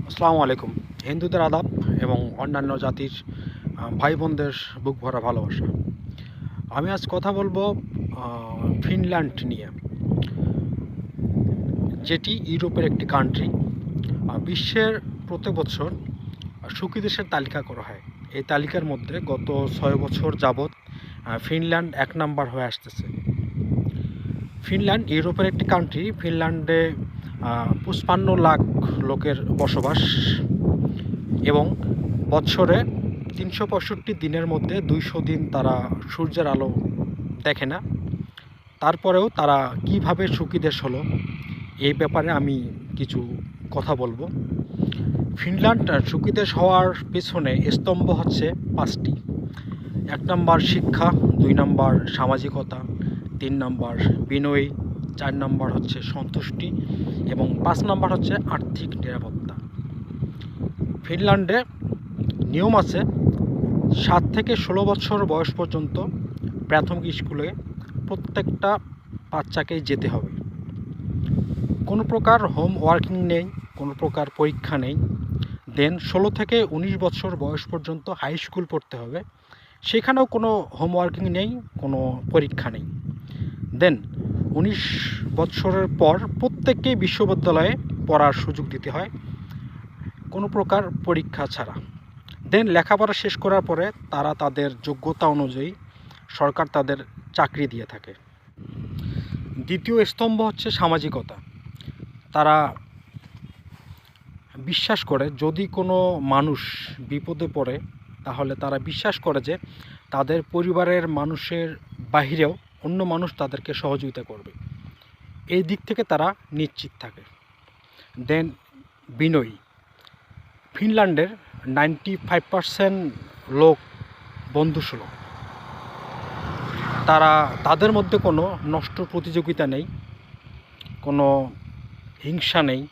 আসসালামু আলাইকুম। হিন্দুদের আদাব এবং অন্যান্য জাতির ভাই বোনদের বুক ভরা ভালোবাসা। আমি আজ কথা বলব ফিনল্যান্ড নিয়ে। যেটি ইউরোপের একটি কান্ট্রি বিশ্বের প্রত্যেক বছর সুখী দেশের তালিকা করা হয়। এই তালিকার মধ্যে গত ছয় বছর যাবৎ ফিনল্যান্ড এক নাম্বার হয়ে আসতেছে। ফিনল্যান্ড ইউরোপের একটি কান্ট্রি ফিনল্যান্ডে পঁচপান্ন লাখ লোকের বসবাস এবং বছরে তিনশো পঁয়ষট্টি দিনের মধ্যে দুইশো দিন তারা সূর্যের আলো দেখে না। তারপরেও তারা কীভাবে সুখী দেশ হলো, এই ব্যাপারে আমি কিছু কথা বলব। ফিনল্যান্ড সুখী দেশ হওয়ার পেছনে স্তম্ভ হচ্ছে পাঁচটি। এক নম্বর শিক্ষা, দুই নম্বর সামাজিকতা, তিন নম্বর বিনয়ী চার নম্বর হচ্ছে সন্তুষ্টি এবং পাঁচ নম্বর হচ্ছে আর্থিক নিরাপত্তা। ফিনল্যান্ডে নিয়ম আছে, সাত থেকে ষোলো বছর বয়স পর্যন্ত প্রাথমিক স্কুলে প্রত্যেকটা বাচ্চাকেই যেতে হবে। কোনো প্রকার হোম ওয়ার্কিং নেই, কোনো প্রকার পরীক্ষা নেই। দেন ষোলো থেকে উনিশ বছর বয়স পর্যন্ত হাই স্কুল পড়তে হবে। সেখানেও কোনো হোমওয়ার্কিং নেই, কোনো পরীক্ষা নেই। দেন উনিশ বছরের পর প্রত্যেককেই বিশ্ববিদ্যালয়ে পড়ার সুযোগ দিতে হয়। কোনো প্রকার পরীক্ষা ছাড়া। দেন লেখাপড়া শেষ করার পরে তারা তাদের যোগ্যতা অনুযায়ী সরকার তাদের চাকরি দিয়ে থাকে। দ্বিতীয় স্তম্ভ হচ্ছে সামাজিকতা। তারা বিশ্বাস করে, যদি কোনো মানুষ বিপদে পড়ে, তাহলে তারা বিশ্বাস করে যে তাদের পরিবারের মানুষের বাহিরেও অন্য মানুষ তাদেরকে সহযোগিতা করবে। এই দিক থেকে তারা নিশ্চিত থাকে। দেন বিনয়ী। ফিনল্যান্ডের নাইনটি ফাইভ লোক বন্ধুসুলভ। তারা, তাদের মধ্যে কোনো নষ্ট প্রতিযোগিতা নেই, কোনো হিংসা নেই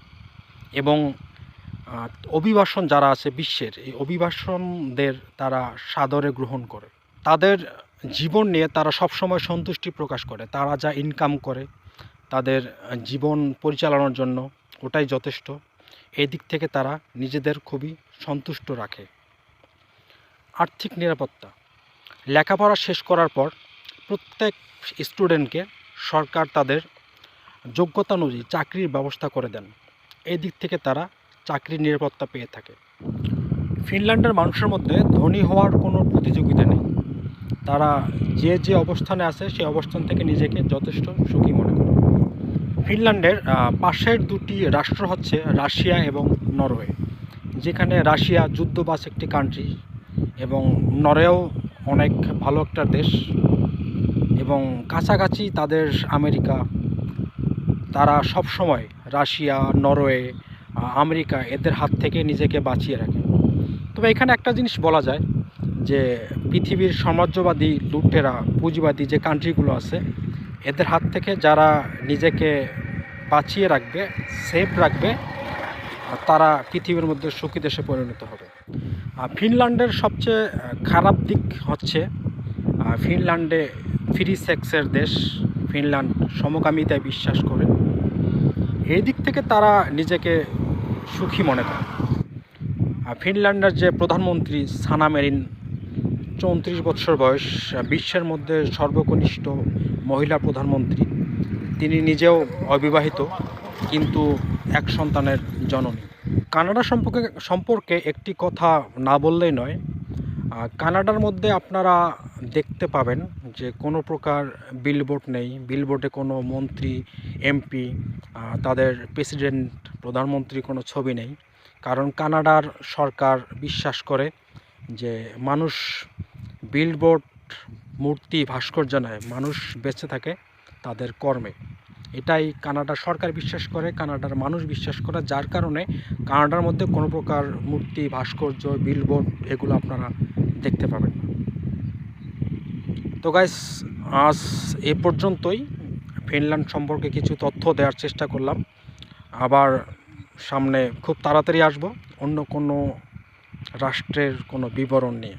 এবং অভিবাসন যারা আছে বিশ্বের, এই অভিবাসনদের তারা সাদরে গ্রহণ করে। তাদের জীবন নিয়ে তারা সবসময় সন্তুষ্টি প্রকাশ করে, তারা যা ইনকাম করে, তাদের জীবন পরিচালনার জন্য ওটাই যথেষ্ট। এই দিক থেকে তারা নিজেদের খুবই সন্তুষ্ট রাখে। আর্থিক নিরাপত্তা। লেখাপড়া শেষ করার পর প্রত্যেক স্টুডেন্টকে সরকার তাদের যোগ্যতা অনুযায়ী চাকরির ব্যবস্থা করে দেন। এই দিক থেকে তারা চাকরির নিরাপত্তা পেয়ে থাকে। ফিনল্যান্ডের মানুষের মধ্যে ধনী হওয়ার কোনো প্রতিযোগিতা নেই। তারা যে যে অবস্থানে আছে, সেই অবস্থান থেকে নিজেকে যথেষ্ট সুখী মনে করে। ফিনল্যান্ডের পাশের দুটি রাষ্ট্র হচ্ছে রাশিয়া এবং নরওয়ে, যেখানে রাশিয়া যুদ্ধবাস একটি কান্ট্রি এবং নরওয়েও অনেক ভালো একটা দেশ এবং কাছাকাছি তাদের আমেরিকা। তারা সব সময় রাশিয়া, নরওয়ে আমেরিকা এদের হাত থেকে নিজেকে বাঁচিয়ে রাখে। তবে এখানে একটা জিনিস বলা যায় যে পৃথিবীর সাম্রাজ্যবাদী লুটেরা, পুঁজিবাদী যে কান্ট্রিগুলো আছে, এদের হাত থেকে যারা নিজেকে বাঁচিয়ে রাখবে সেফ রাখবে, তারা পৃথিবীর মধ্যে সুখী দেশে পরিণত হবে। আর ফিনল্যান্ডের সবচেয়ে খারাপ দিক হচ্ছে ফিনল্যান্ডে ফ্রি সেক্সের দেশ, ফিনল্যান্ড সমকামিতায় বিশ্বাস করে। এই দিক থেকে তারা নিজেকে সুখী মনে করে। ফিনল্যান্ডের যে প্রধানমন্ত্রী সানা মেরিন চৌত্রিশ বছর বয়স বিশ্বের মধ্যে সর্বকনিষ্ঠ মহিলা প্রধানমন্ত্রী। তিনি নিজেও অবিবাহিত, কিন্তু এক সন্তানের জননী। কানাডা সম্পর্কে সম্পর্কে একটি কথা না বললেই নয় কানাডার মধ্যে আপনারা দেখতে পাবেন যে কোনো প্রকার বিলবোর্ড নেই। বিলবোর্ডে কোনো মন্ত্রী এমপি তাদের প্রেসিডেন্ট প্রধানমন্ত্রী কোনো ছবি নেই। কারণ কানাডার সরকার বিশ্বাস করে যে মানুষ বিলবোর্ড মূর্তি ভাস্কর্য নয় মানুষ বেঁচে থাকে তাদের কর্মে। এটাই কানাডা সরকার বিশ্বাস করে, কানাডার মানুষ বিশ্বাস করে, যার কারণে কানাডার মধ্যে কোনো প্রকার মূর্তি, ভাস্কর্য, বিলবোর্ড এগুলো আপনারা দেখতে পাবেন তো গাইস আজ এ পর্যন্তই। ফিনল্যান্ড সম্পর্কে কিছু তথ্য দেওয়ার চেষ্টা করলাম। আবার সামনে খুব তাড়াতাড়ি আসব। অন্য কোনো রাষ্ট্রের কোনো বিবরণ নিয়ে।